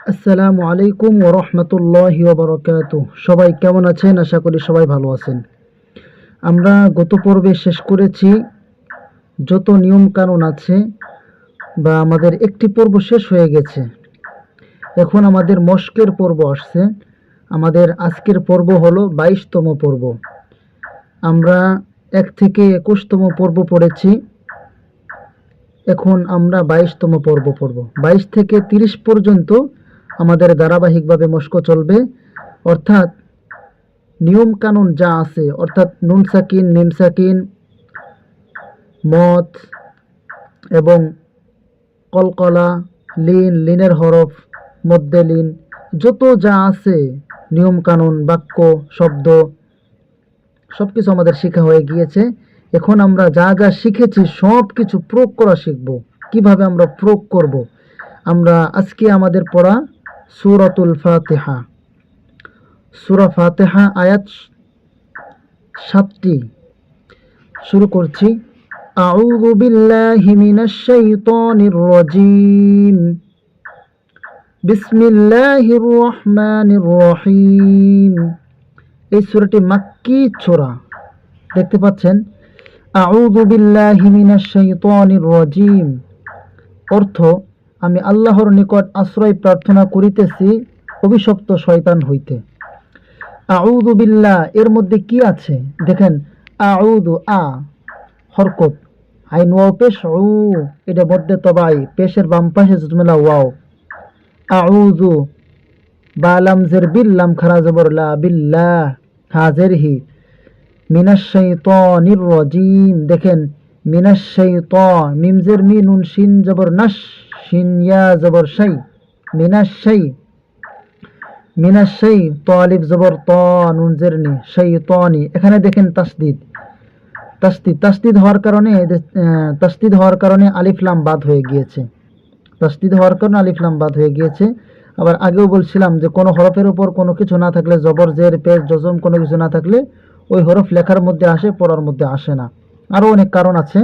আসসালামু আলাইকুম ও রহমতুল্লাহ বরকাত সবাই কেমন আছেন? আশা করি সবাই ভালো আছেন। আমরা গত পর্বে শেষ করেছি যত নিয়ম কানুন আছে বা আমাদের একটি পর্ব শেষ হয়ে গেছে। এখন আমাদের মস্কের পর্ব আসছে। আমাদের আজকের পর্ব হলো বাইশতম পর্ব। আমরা এক থেকে একুশতম পর্ব পড়েছি। এখন আমরা বাইশতম পর্ব পড়ব। বাইশ থেকে তিরিশ পর্যন্ত আমাদের ধারাবাহিকভাবে মস্ক চলবে। অর্থাৎ নিয়ম কানুন যা আছে, অর্থাৎ নুন সাকিন, নিম সাকিন মত এবং কলকলা, লিন, লিনের হরফ, মধ্যে লিন, যত যা আছে নিয়ম কানুন বাক্য, শব্দ সব কিছু আমাদের শেখা হয়ে গিয়েছে। এখন আমরা যা যা শিখেছি সব কিছু প্রয়োগ করা শিখব। কীভাবে আমরা প্রয়োগ করব? আমরা আজকে আমাদের পড়া সুরাতুল ফাতেহা সুরা ফাতেহা আয়াত সাতটি শুরু করছি أعوذ بالله من الشيطان الرجيم بسم الله الرحمن الرحيم এই সূরাটি মাক্কি সূরা দেখতে পাচ্ছেন আউযু বিল্লাহি মিনাশ শাইতানির রাজিম অর্থ আমি আল্লাহর নিকট আশ্রয় প্রার্থনা করিতেছি, অভিশপ্ত শয়তান হইতে। আউদু বিল্লাহ, এর মধ্যে কি আছে? দেখেন, আউযু আ, হরকত। আইন ওয়াও পেশ, উ, এটা মধ্যে তবাই, পেশের বাম পাশে জুজমেলা ওয়াও। আউযু বালামজের বিল্লাম খারা জবর লা বিল্লাহ, হাজের হি। মিনাশ শাইতানির রাজিম। দেখেন, মিনাশ শাইতান মিমজের মি, নুন, শিন, জবর নাশ। শিন ইয়া জবর ত নি এখানে দেখেন তাসদিদ। তাসদিদ তাসদিদ হওয়ার কারণে আহ, তাসদিদ হওয়ার কারণে আলিফলাম বাদ হয়ে গিয়েছে। তাসদিদ হওয়ার কারণে আলিফলাম বাদ হয়ে গিয়েছে। আবার আগেও বলছিলাম যে কোনো হরফের উপর কোনো কিছু না থাকলে জবর জের পেশ জজম কোনো কিছু না থাকলে ওই হরফ লেখার মধ্যে আসে পড়ার মধ্যে আসে না। আরও অনেক কারণ আছে।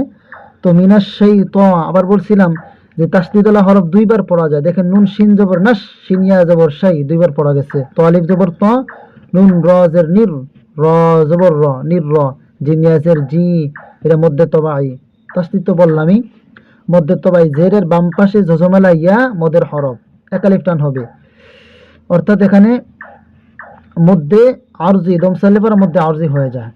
তো মিনাস সেই তো আবার বলছিলাম যে তাসদিদুল্লাহ হরফ দুইবার পড়া যায় দেখেন নুন শিন জবর নাস শিনিয়া জবর সাই দুইবার পড়া গেছে তো আলিফ জবর ত নুন র জের নির র জবর র নির র জিনিয়াসের জি এটা মধ্যে তবাই তাসদিদ তো বললামই মধ্যে তবাই জেরের বাম পাশে জজমেলা ইয়া মদের হরফ একালিফ টান হবে অর্থাৎ এখানে মধ্যে আরজি দমসালেফার মধ্যে আরজি হয়ে যায়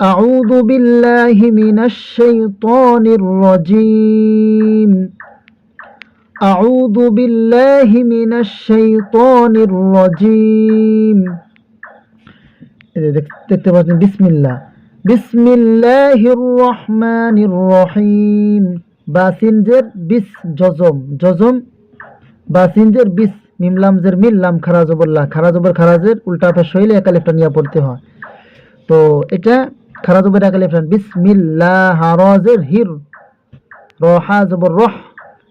أعوذ بالله من الشيطان الرجيم أعوذ بالله من الشيطان الرجيم এই যে দেখ- দেখতে পাচ্ছেন বিসমিল্লাহ বিসমিল্লাহির রহমানির রহিম বাসিনজের বিস জজম জজম বাসিনজের বিস মিমলামজের মিল্লাম খারাজবল্লাহ খারাজবর খারাজের উল্টা পেশ হইলে একালিফটা নিয়ে পড়তে হয় তো এটা খারাজবের একালিফটান বিসমিল্লাহ হারাজের হির রহা জবর রহ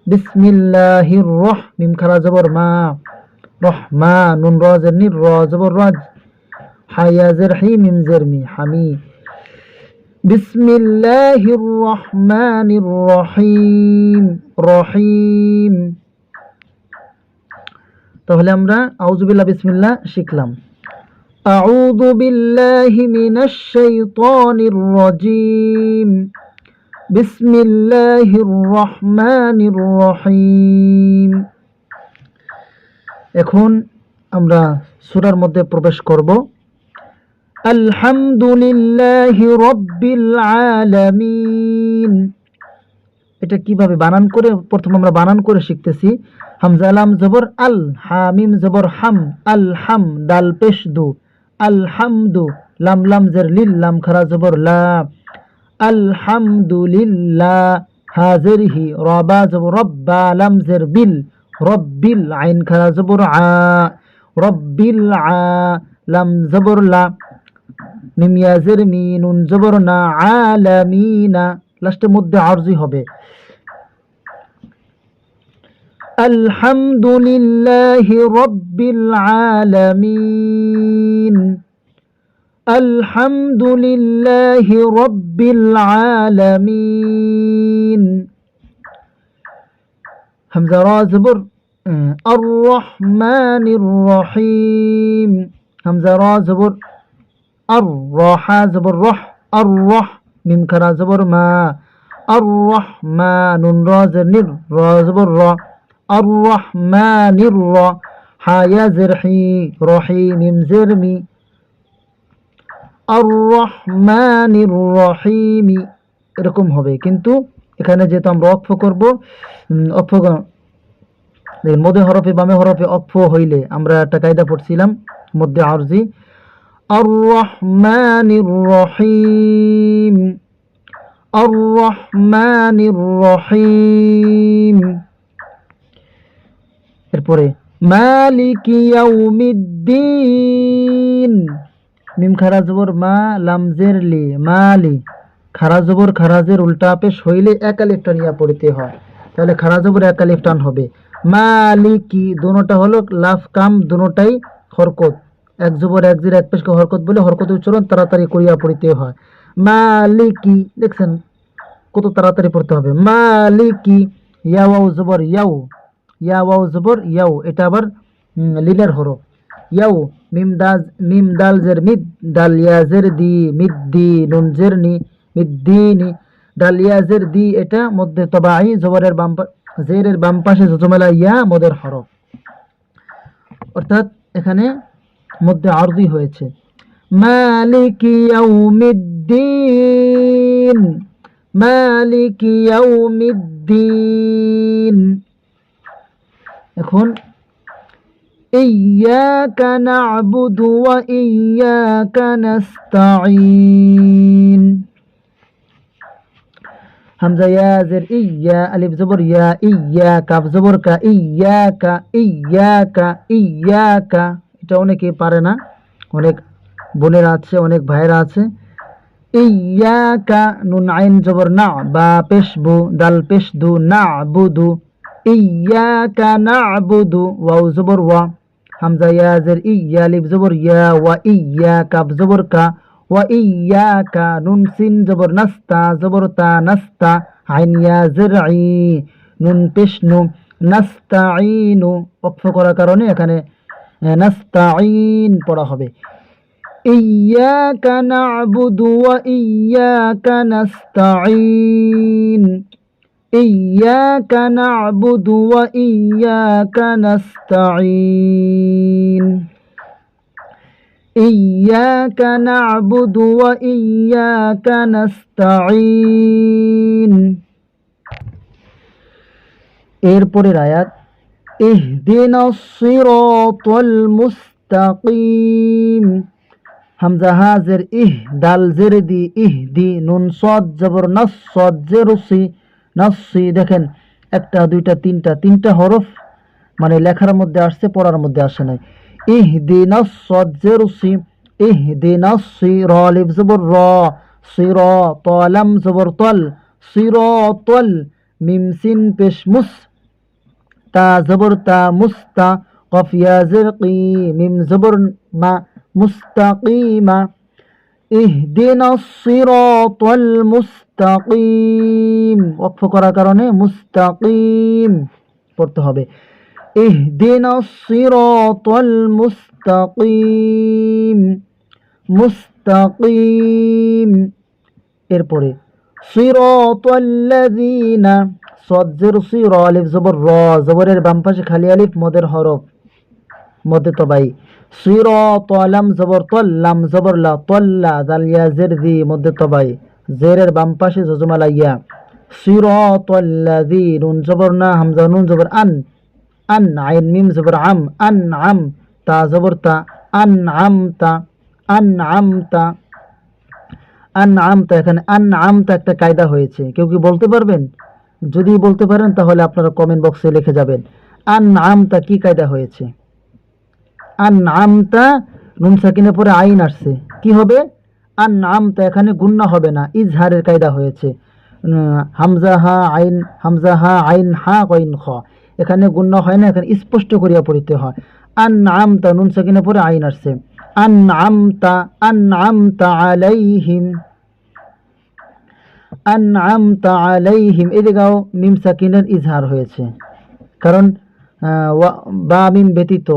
বিসমিল্লাহির রহ মিম খারাজবর মা রহ মা নুন রাজের নির র জবর রাজ হায়াজের হি মিম জের মি হামি বিসমিল্লাহির রহমানির রহিম রহিম তাহলে আমরা আউজুবিল্লাহ বিসমিল্লাহ শিখলাম أعوذ بالله من الشيطان الرجيم بسم الله الرحمن الرحيم এখন আমরা সূরার মধ্যে প্রবেশ করব আলহামদুলিল্লাহি রব্বিল আলামিন এটা কিভাবে বানান করে প্রথম আমরা বানান করে শিখতেছি হামজা লাম জবর আল হামিম জবর হাম আল হাম দাল পেশ দু আল হামদু লাম লাম জের লিল লাম খারা জবর লা আলহামদুলিল্লাহ, হাজেরহি, রবা জব রব্বা লামজের বিল, রব্বিল আইন খারা জবর আ, রব্বিল আ, লাম জবর লা, মিম ইয়াজের মিনুন জবর না, আলামিনা, লাস্টের মধ্যে আরজি হবে। আলহামদুলিল্লাহি রব্বিল আলামিন। الحمد لله رب العالمين. حمزة رازبر الرحمن الرحيم حمزة رازبر زبر زبر رح الرح من كرا زبر ما الرحمن رازر نر رازبر را الرحمن الرا حيا زرحي رحيم زرمي. আর রহমানির রহিমি এরকম হবে। কিন্তু এখানে যেহেতু আমরা অক্ষ করব অক্ষ মধ্যে হরফে বামে হরফে অক্ষ হইলে আমরা একটা কায়দা পড়ছিলাম মধ্যে আরজি। আর রহমানির রহিম আর রহমানির রহিম এরপরে, মালিক ইয়াউমিদ্দিন। মিম খারা জবর, মা লামজের লি মালি খারা জবর খারাজের উল্টা পেশ হইলে একালিফ টান ইয়া পড়িতে হয়। তাহলে খারা জবর একালিফ টান হবে। মালিকি দোনোটা হলো লাফ কাম, দোনোটাই হরকত। এক জবর, এক জির, এক পেশকে হরকত বলে হরকত উচ্চারণ তাড়াতাড়ি করিয়া পড়িতে হয়। মালিকি দেখছেন কত তাড়াতাড়ি পড়তে হবে। মালিকি ইয়াও জবর, ইয়াও। ইয়াও জবর, ইয়াও। এটা আবার লিলের হরফ। ইয়াও, মিম দাজ, মিম দাল জের মিদ, দাল ইয়া জের দি, মিদ দি নুন জের নি মিদ্দিনি দাল ইয়া জের দি, এটা মধ্যে তবাই জবরের বাম জেরের বাম পাশে জজমেলা ইয়া মদের হরফ। অর্থাৎ এখানে মধ্যে আরদি হয়েছে। মালিক ইয়াউমিদ্দিন মালিক ইয়াউমিদ্দিন। এখন إياك نعبد وإياك نستعين হামজা ইয়া জের ইয়া আলিফ জবর ইয়া ইয়া কাফ জবর কা ইয়াকা ইয়াকা ইয়াকা এটা অনেকে পারে না অনেক বোনেরা আছে অনেক ভাইরা আছে ইয়াকা নুন আইন জবর না বা পেশবু দাল পেশদু না বুদু ইয়াকা না বুদু ওয়াও জবর ওয়া হামজা ইয়া জের ইয়া আলিফ জবর ইয়া ওয়া ইয়া কাফ জবর কা ওয়া ইয়াকা নুন সিন জবর নাস্তা জবর তা নাস্তা আইন ইয়া জের ই নুন পেশনু নাস্তাইনু অক্ষ করার কারণে এখানে আহ, নাস্তাইন পড়া হবে إياك نعبد وإياك نستعين إياك نعبد وإياك نستعين إياك نعبد وإياك نستعين এরপরের আয়াত ইহদিনা সিরাতাল মুস্তাকিম হামজা হাজের ইহ দাল জের দি ইহ দি নুন সদ জবর নাস সদ জেরুসি নাসি দেখেন, একটা, দুইটা, তিনটা তিনটা হরফ মানে লেখার মধ্যে আসছে, পড়ার মধ্যে আসে নাই। ইহ দি নাস ইহ দি নাসি র লিফ জবর র সির তলাম জবর তল সির তল মিম সিন পেশ মুস, তা জবর তা মুস্তা কফ ইয়া জিরকি মিম জবর মা মুস্তাকিমা। মুস্তাকিম। ওয়াকফ করার কারণে মুস্তাকিম পড়তে হবে। মুস্তাকিম। মুস্তাকিম। এরপরে, সিরাতাল্লাযীনা, সদ জের সির, আলিফ জবর র, জবরের বাম পাশে খালি আলিফ, মদের হরফ মধ্যে তবাই। সির তলাম জবর, তল্লাম জবর লা, তল্লা দালিয়া জের দি মধ্যে তবাই জেরের বাম পাশে জজমালা ইয়া সির তল্লাদি নুন জবর না, হামজা নুন জবর, আন আন আইন মিম জবর, আম, আন আম তা জবর তা, আন আম তা, আন আম তা, আন আমতা এখানে আন আমতা একটা কায়দা হয়েছে। কেউ কি বলতে পারবেন? যদি বলতে পারেন তাহলে আপনারা কমেন্ট বক্সে লিখে যাবেন। আন আমতা কি কায়দা হয়েছে? আন আমতা নুন সাকিনের পরে আইন আসছে। কি হবে? আন আমতা এখানে গুন্না হবে না। ইজহারের কায়দা হয়েছে। হামজা হা আইন, হামজা হা আইন হা কইন খ। এখানে গুন্না হয় না, এখানে স্পষ্ট করিয়া পড়িতে হয়। আর আমতা নুন সাকিনের পরে আইন আসছে। আন আমতা আন আমতা আলাইহিম। আনআমতা আলাইহিম। এদিকেও মিম সাকিনের ইজহার হয়েছে। কারণ বা মিম ব্যতীত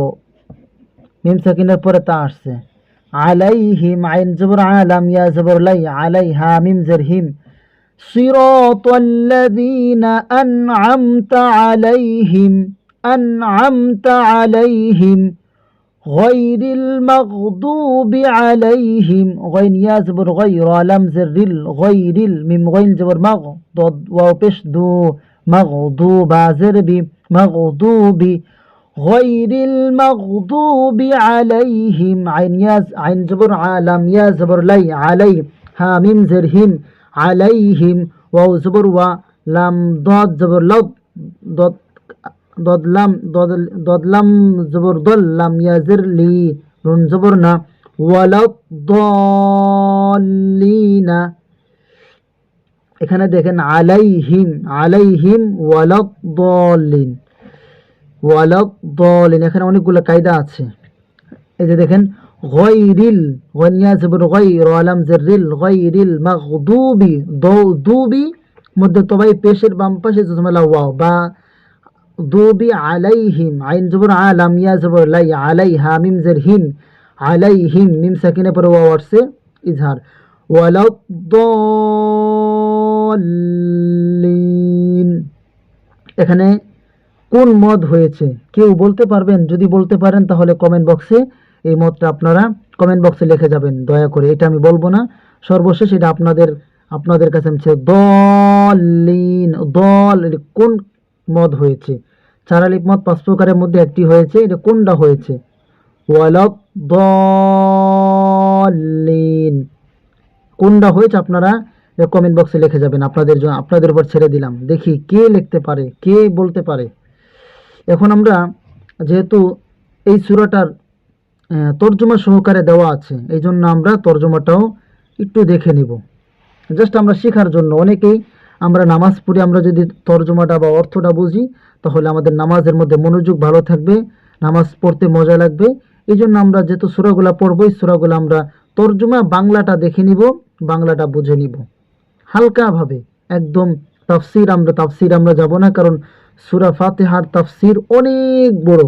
মিম সাকিনের পরে তা আসছে আলাইহিম আইন জবর আলাম ইয়া জবর লাই আলাইহা মিম জের হিম صراط الذين أنعمت عليهم أنعمت عليهم غير المغضوب عليهم غين يا زبر غير لم زر غير الميم غين زبر مغ ضد واو بش دو مغضوب زربي مغضوب غير المغضوب عليهم عين يا عين زبر عالم يا زبر لي علي ها ميم زرهم عليهم واو زبر و لم ضاد زبر لض ضد ضد لم ضد ضد لم زبر ضل لم يزر لي رن زبرنا ولا الضالين এখানে দেখেন আলাইহিম আলাইহিম ওয়ালাদ দলিন ওয়ালাদ দলিন, এখানে অনেকগুলো কায়দা আছে। এই যে দেখেন, গয়রিল গনিয়া জবর গয়র আলাম জেরিল গয়রিল মাগদুবি দুবি মধ্যে তবাই পেশের বাম পাশে জুজমেলা ওয়াও বা দুবি আলাইহিম, আইন জবর আলাম, ইয়া জবর লাই, আলাইহা মিম জের হিম আলাইহিম মিম সাকিনে পরে ওয়াও আসছে, ইজহার। ওয়ালাদ দলিন, এখানে কোন মদ হয়েছে? কেউ বলতে পারবেন? যদি বলতে পারেন, তাহলে কমেন্ট বক্সে এই মতটা আপনারা কমেন্ট বক্সে লিখে যাবেন। দয়া করে, এটা আমি বলব না। সর্বশেষ এটা আপনাদের আপনাদের কাছে আমি দলিন, দল কোন মদ হয়েছে? চারালিপ মদ পাঁচ প্রকারের মধ্যে একটি হয়েছে। এটা কোনটা হয়েছে? ওয়ালক, দলিন। কোনটা হয়েছে আপনারা কমেন্ট বক্সে লিখে যাবেন। আপনাদের জন্য আপনাদের উপর ছেড়ে দিলাম। দেখি কে লিখতে পারে, কে বলতে পারে? এখন আমরা যেহেতু এই সুরাটার তর্জমা সহকারে দেওয়া আছে, এই জন্য আমরা তর্জমাটাও একটু দেখে নিব। জাস্ট আমরা শেখার জন্য, অনেকেই আমরা নামাজ পড়ি আমরা যদি তর্জমাটা বা অর্থটা বুঝি, তাহলে আমাদের নামাজের মধ্যে মনোযোগ ভালো থাকবে, নামাজ পড়তে মজা লাগবে। এই জন্য আমরা যেহেতু সুরাগুলা পড়ব, এই সুরাগুলো আমরা তর্জমা বাংলাটা দেখে নিব, বাংলাটা বুঝে নিব। হালকাভাবে, একদম তাফসির আমরা তাফসির আমরা যাব না, কারণ সুরা ফাতেহার তাফসির অনেক বড়।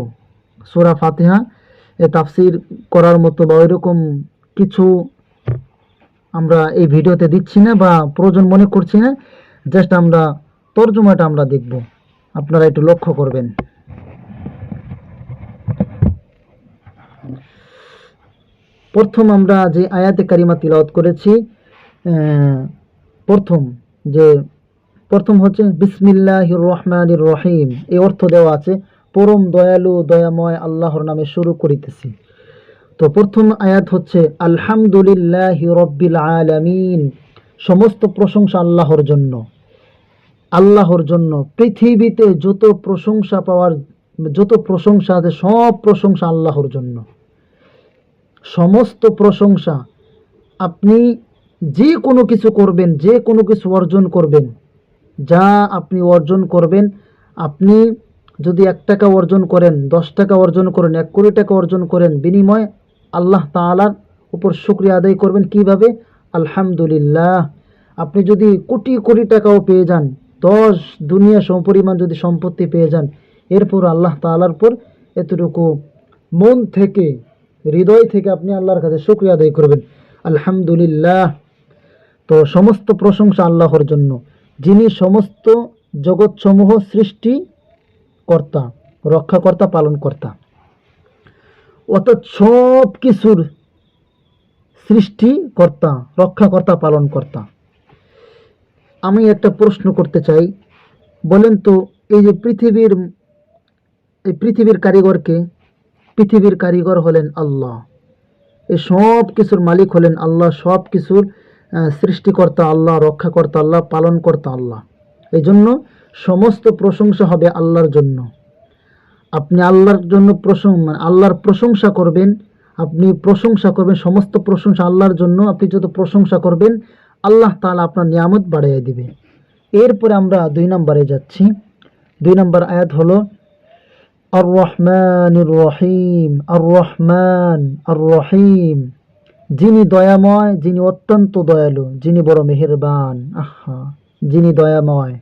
সুরা ফাতেহা, এ তাফসির করার মতো বা ওইরকম কিছু আমরা এই ভিডিওতে দিচ্ছি না বা প্রয়োজন মনে করছি না, জাস্ট আমরা তর্জমাটা আমরা দেখব। আপনারা একটু লক্ষ্য করবেন। প্রথম আমরা যে আয়াতে কারিমা তিলাওয়াত করেছি প্রথম যে প্রথম হচ্ছে বিসমিল্লাহির রহমানির রহিম। এই অর্থ দেওয়া আছে, পরম দয়ালু, দয়াময় আল্লাহর নামে শুরু করিতেছি। তো প্রথম আয়াত হচ্ছে, আলহামদুলিল্লাহ রব্বিল আলামিন। সমস্ত প্রশংসা আল্লাহর জন্য। আল্লাহর জন্য। পৃথিবীতে যত প্রশংসা পাওয়ার, যত প্রশংসা আছে, সব প্রশংসা আল্লাহর জন্য। সমস্ত প্রশংসা আপনি যে কোনো কিছু করবেন, যে কোনো কিছু অর্জন করবেন যা আপনি অর্জন করবেন, আপনি যদি এক টাকা অর্জন করেন, দশ টাকা অর্জন করেন, এক কোটি টাকা অর্জন করেন, বিনিময় আল্লাহ তাআলার উপর শুক্রিয়া আদায় করবেন কীভাবে? আলহামদুলিল্লাহ। আপনি যদি কোটি কোটি টাকাও পেয়ে যান, দশ দুনিয়া সমপরিমাণ যদি সম্পত্তি পেয়ে যান, এরপর আল্লাহ তাআলার উপর এতটুকু মন থেকে, হৃদয় থেকে আপনি আল্লাহর কাছে শুক্রিয়া আদায় করবেন। আলহামদুলিল্লাহ। তো সমস্ত প্রশংসা আল্লাহর জন্য। যিনি সমস্ত জগৎসমূহ সৃষ্টি কর্তা, রক্ষাকর্তা, পালনকর্তা। অর্থাৎ সব কিছুর সৃষ্টিকর্তা রক্ষাকর্তা, পালনকর্তা। আমি একটা প্রশ্ন করতে চাই। বলেন তো, এই যে পৃথিবীর, এই পৃথিবীর কারিগরকে, পৃথিবীর কারিগর হলেন আল্লাহ। এই সব কিছুর মালিক হলেন আল্লাহ, সব কিছুর সৃষ্টিকর্তা আল্লাহ, রক্ষাকর্তা আল্লাহ, পালনকর্তা আল্লাহ। এই জন্য সমস্ত প্রশংসা হবে আল্লাহর জন্য। আপনি আল্লাহর জন্য প্রশং মানে আল্লাহর প্রশংসা করবেন, আপনি প্রশংসা করবেন, সমস্ত প্রশংসা আল্লাহর জন্য, আপনি যত প্রশংসা করবেন, আল্লাহ তাআলা আপনার নিয়ামত বাড়িয়ে দিবে। এরপরে আমরা দুই নম্বরে যাচ্ছি। দুই নম্বর আয়াত হলো আর রহমান রহিম আর রহমান আর রহিম যিনি দয়াময়, যিনি অত্যন্ত দয়ালু, যিনি বড় মেহেরবান, আহা, যিনি দয়াময়,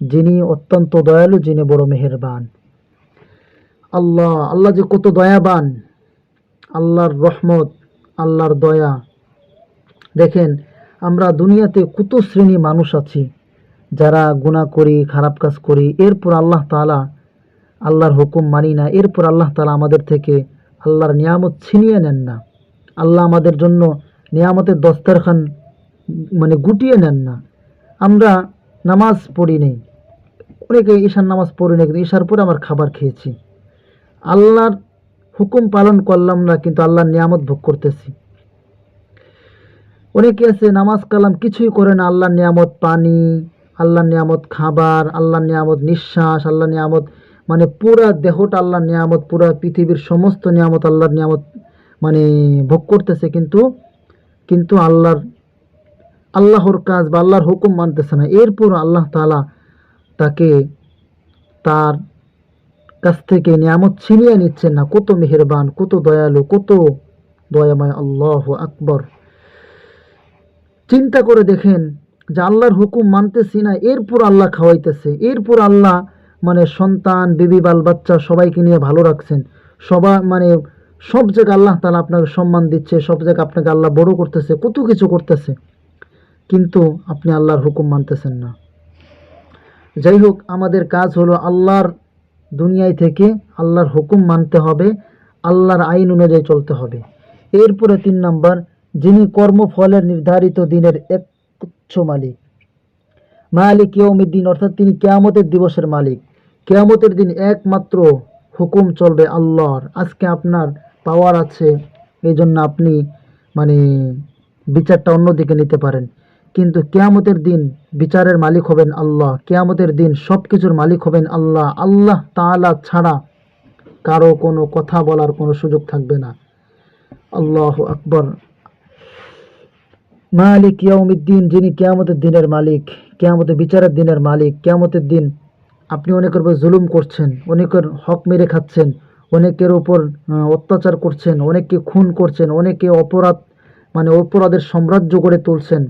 যিনি অত্যন্ত দয়ালু, যিনি বড় মেহেরবান। আল্লাহ আল্লাহ যে কত দয়াবান, আল্লাহর রহমত, আল্লাহর দয়া। দেখেন, আমরা দুনিয়াতে কত শ্রেণি মানুষ আছি, যারা গুনাহ করি, খারাপ কাজ করি, এরপর আল্লাহ তাআলা আল্লাহর হুকুম মানি না, এরপর আল্লাহ তালা আমাদের থেকে আল্লাহর নিয়ামত ছিনিয়ে নেন না। আল্লাহ আমাদের জন্য নিয়ামতের দস্তারখান মানে গুটিয়ে নেন না। আমরা নামাজ পড়ি নেই। অনেকে ঈশার নামাজ পড়ি না কিন্তু ঈশার পরে আমার খাবার খেয়েছি। আল্লাহর হুকুম পালন করলাম না, কিন্তু আল্লাহর নিয়ামত ভোগ করতেছি। অনেকে আছে, নামাজ কালাম কিছুই করে না, আল্লাহর নিয়ামত পানি, আল্লাহর নিয়ামত খাবার, আল্লাহর নিয়ামত নিঃশ্বাস, আল্লাহর নিয়ামত মানে পুরা দেহটা আল্লাহর নিয়ামত, পুরা পৃথিবীর সমস্ত নিয়ামত আল্লাহর নিয়ামত মানে ভোগ করতেছে কিন্তু কিন্তু আল্লাহর আল্লাহর কাজ বা আল্লাহর হুকুম মানতেছে না। এরপর আল্লাহ তাআলা তাকে তার কাছ থেকে নিয়ামত ছিনিয়ে নিচ্ছেন না। কত মেহেরবান, কত দয়ালু, কত দয়াময় আল্লাহ আকবর। চিন্তা করে দেখেন যে আল্লাহর হুকুম মানতেছি না, এরপর আল্লাহ খাওয়াইতেছে। এরপর আল্লাহ মানে সন্তান, বেবি, বাল বাচ্চা সবাইকে নিয়ে ভালো রাখছেন। সবাই মানে সব জায়গায় আল্লাহ তালা আপনাকে সম্মান দিচ্ছে, সব জায়গায় আপনাকে আল্লাহ বড় করতেছে, কত কিছু করতেছে। কিন্তু আপনি আল্লাহর হুকুম মানতেছেন না। যাই হোক, আমাদের কাজ হলো আল্লাহর দুনিয়ায় থেকে আল্লাহর হুকুম মানতে হবে, আল্লাহর আইন অনুযায়ী চলতে হবে। এরপরে তিন নম্বর, যিনি কর্মফলের নির্ধারিত দিনের একচ্ছ মালিক। মালিক ইয়ৌমিদ্দিন অর্থাৎ তিনি কেয়ামতের দিবসের মালিক। কেয়ামতের দিন একমাত্র হুকুম চলবে আল্লাহর। আজকে আপনার পাওয়ার আছে এই জন্য আপনি মানে বিচারটা অন্যদিকে নিতে পারেন। কিন্তু কেয়ামতের দিন বিচারের মালিক হবেন আল্লাহ। কেয়ামতের দিন সব কিছুর মালিক হবেন আল্লাহ। আল্লাহ তাআলা ছাড়া কারও কোনো কথা বলার কোনো সুযোগ থাকবে না। আল্লাহ আকবর। মালিক ইয়াউমিদ্দিন, যিনি কেয়ামতের দিনের মালিক, কেয়ামতের বিচারের দিনের মালিক, কেয়ামতের দিন আপনি অনেকের উপর জুলুম করছেন, অনেকের হক মেরে খাচ্ছেন অনেকের আহ, অত্যাচার করছেন অনেককে খুন করছেন অনেকে অপরাধ মানে অপরাধের সাম্রাজ্য গড়ে তুলছেন।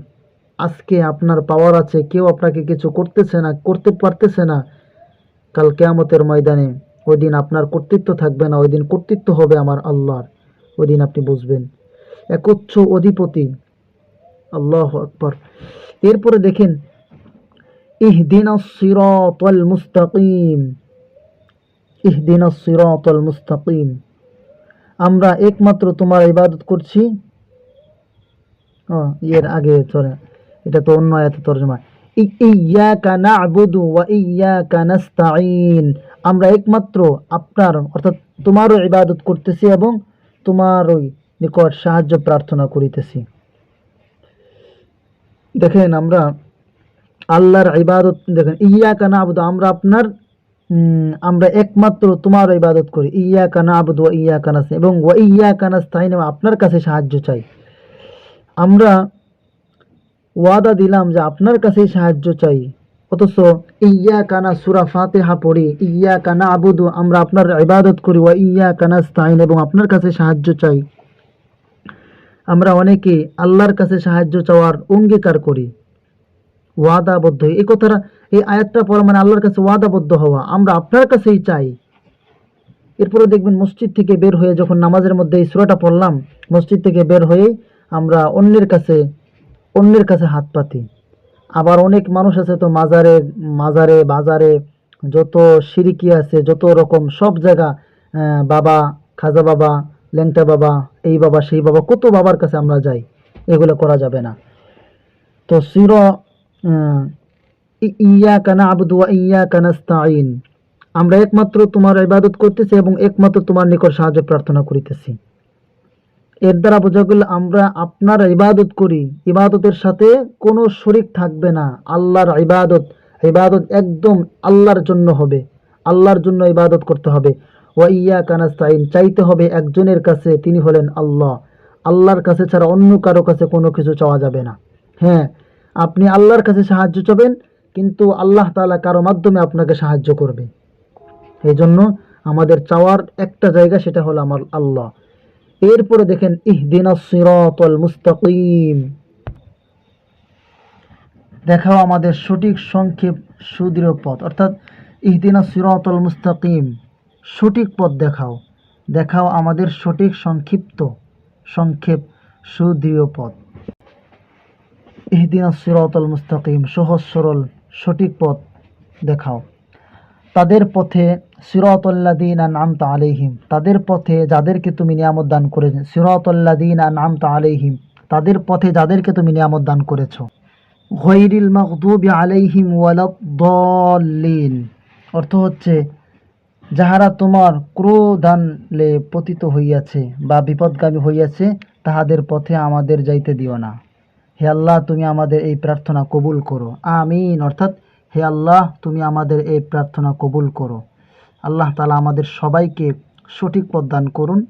আজকে আপনার পাওয়ার আছে কেউ আপনাকে কিছু করতেছে না করতে পারতেছে না। কাল কেয়ামতের ময়দানে ওই দিন আপনার কর্তৃত্ব থাকবে না ওই দিন কর্তৃত্ব হবে আমার আল্লাহর। ওই দিন আপনি বুঝবেন। একচ্ছ অধিপতি। আল্লাহ আকবর। এরপরে দেখেন ইহদিন সিরাতাল মুস্তাকিম। ইহদিন সিরাতাল মুস্তাকিম। আমরা একমাত্র তোমার ইবাদত করছি। ও, আগে চলে। এটা তো অন্য আয়াতে তর্জমা। আমরা একমাত্র আপনার অর্থাৎ তোমারও ইবাদত করতেছি এবং তোমারই নিকট সাহায্য প্রার্থনা করিতেছি। দেখেন আমরা আল্লাহর ইবাদত দেখেন ইয়াকা না'বুদু আমরা আপনার আমরা একমাত্র তোমার ইবাদত করি। ইয়াকা না'বুদু ওয়া ইয়া নাস্তাঈন। এবং ওয়া ইয়াকা নাস্তাঈন এবং আপনার কাছে সাহায্য চাই। আমরা ওয়াদা দিলাম যে আপনার কাছে সাহায্য চাই। অথচ ইয়া কানা সুরা ফাতেহা পড়ি ইয়া কানা আবুদু আমরা আপনার ইবাদত করি। ওয়া ইয়া কানা স্তাইন এবং আপনার কাছে সাহায্য চাই। আমরা অনেকে আল্লাহর কাছে সাহায্য চাওয়ার অঙ্গীকার করি। ওয়াদাবদ্ধ। এই কথাটা এই আয়াতটা পড়া মানে আল্লাহর কাছে ওয়াদাবদ্ধ হওয়া। আমরা আপনার কাছেই চাই। এরপরে দেখবেন মসজিদ থেকে বের হয়ে যখন নামাজের মধ্যে এই সুরাটা পড়লাম, মসজিদ থেকে বের হয়ে আমরা অন্যের কাছে অন্যের কাছে হাত পাতি। আবার অনেক মানুষ আছে তো মাজারে মাজারে, বাজারে, যত সিরিকি আছে, যত রকম সব জায়গা বাবা, খাজা বাবা, ল্যাংটা বাবা, এই বাবা, সেই বাবা, কত বাবার কাছে আমরা যাই? এগুলো করা যাবে না। তো সির ইয়া কানা আবদু ইয়া কানাস্তাইন আমরা একমাত্র তোমার ইবাদত করতেছি এবং একমাত্র তোমার নিকট সাহায্য প্রার্থনা করিতেছি। এর দ্বারা বোঝা গেল আমরা আপনার ইবাদত করি। ইবাদতের সাথে কোনো শরিক থাকবে না। আল্লাহর ইবাদত ইবাদত একদম আল্লাহর জন্য হবে। আল্লাহর জন্য ইবাদত করতে হবে। ওয়া ইয়া কানাস্তাইন চাইতে হবে একজনের কাছে, তিনি হলেন আল্লাহ। আল্লাহর কাছে ছাড়া অন্য কারও কাছে কোনো কিছু চাওয়া যাবে না। হ্যাঁ আপনি আল্লাহর কাছে সাহায্য চাবেন কিন্তু আল্লাহ তালা কারও মাধ্যমে আপনাকে সাহায্য করবে। এই জন্য আমাদের চাওয়ার একটা জায়গা সেটা হলো আমার আল্লাহ। এরপরে দেখেন, ইহদিন মুস্তাকিম। দেখাও আমাদের সঠিক সংক্ষেপ সুদৃঢ় পথ। অর্থাৎ, ইহদিন সিরাতাল মুস্তাকিম। সঠিক পথ দেখাও। দেখাও আমাদের সঠিক সংক্ষিপ্ত, সংক্ষেপ সুদৃঢ় পথ। ইহদিন সিরাতাল মুস্তাকিম। সহজ সরল সঠিক পথ দেখাও। তাদের পথে সিরাতাল্লাদিন আনআমতা আলাইহিম। তাদের পথে যাদেরকে তুমি নিয়ামত দান করেছ সিরাতাল্লাদিন আনআমতা আলাইহিম। তাদের পথে যাদেরকে তুমি নিয়ামত দান করেছ। গৈরিল মাগদুবি আলাইহিম ওয়ালাদ-দাল্লিন অর্থ হচ্ছে, যাহারা তোমার ক্রোধানলে পতিত হইয়াছে বা বিপদগামী হইয়াছে, তাহাদের পথে আমাদের যাইতে দিও না। হে আল্লাহ, তুমি আমাদের এই প্রার্থনা কবুল করো। আমিন। অর্থাৎ, হে আল্লাহ, তুমি আমাদের এই প্রার্থনা কবুল করো। আল্লাহ তালা আমাদের সবাইকে সঠিক পথ দান করুন।